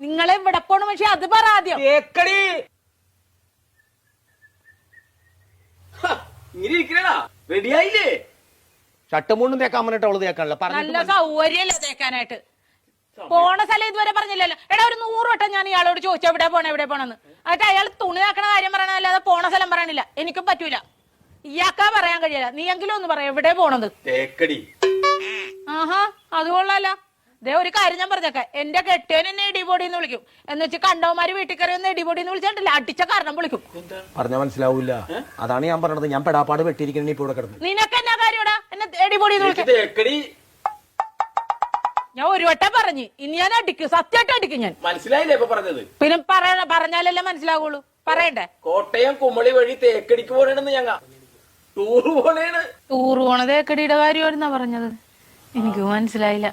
നിങ്ങൾ ഇവിടെ പോണ പക്ഷെ അത് പറ ആദ്യം. തേക്കടി ഇങ്ങനെ ഇരിക്കണടാ. റെഡിയായില്ലേ? ഷർട്ടും കൊണ്ടും തേക്കാൻ പറഞ്ഞിട്ട് അവൾ തേക്കാനല്ല? നല്ല പറഞ്ഞു. സൗകര്യമല്ല തേക്കാനായിട്ട്? പോണ സ്ഥലം ഇതുവരെ പറഞ്ഞില്ലല്ലോ. എടാ ഒരു നൂറ് വട്ടം ഞാൻ ഇയാളോട് ചോദിച്ചു എവിടെ പോണ എവിടെ പോണെന്ന്? എന്നിട്ട് അയാൾ തുണി നാക്കണ കാര്യം പറയണല്ലാതെ പോണ സ്ഥലം പറയണില്ല? എനിക്കും പറ്റൂല. ഇയാക്കാ പറയാൻ കഴിയില്ല. നീ എങ്കിലും ഒന്ന് പറയാം എവിടെ പോണത്? തേക്കടി. ആഹാ അത് കൊള്ളാല. ദേ ഒരു കാര്യം ഞാൻ പറഞ്ഞേക്കാം. എന്റെ കെട്ടിയൻ എന്നെ ഇടിപൊടി എന്ന് വിളിക്കും. എന്ന് വെച്ച് കണ്ടവന്മാര് വീട്ടിൽ കയറി ഒന്ന് ഇടിപൊടി എന്ന് വിളിച്ചിട്ടില്ല അടിച്ച കാരണം വിളിക്കും. പറഞ്ഞ മനസ്സിലാവൂല. അതാണ് ഞാൻ പറഞ്ഞത്. ഞാൻ പെടാപ്പാട് വെട്ടിയിരിക്കുന്ന ഇപ്പൊ ഇവിടെ കിടന്നു. നിനക്ക് എന്നാ കാര്യടാ എന്നെ ഇടിപൊടി എന്ന് വിളിക്കും ഞാൻ ഒരു വട്ടം പറഞ്ഞു ഇനി ഞാൻ അടിക്കും. സത്യമായിട്ട് അടിക്കും ഞാൻ. മനസ്സിലായില്ലേ ഇപ്പൊ പറഞ്ഞത്? പിന്നെ പറയണ പറഞ്ഞാലല്ലേ മനസ്സിലാവുള്ളൂ. പറയണ്ടേ? കോട്ടയം കുമളി വഴി തേക്കടിക്ക് പോണെന്ന് ഞങ്ങ. ടൂർ പോണേണ്. ടൂർ പോണത് തേക്കടിയുടെ കാര്യമായിരുന്നാ പറഞ്ഞത്. എനിക്ക് മനസ്സിലായില്ല.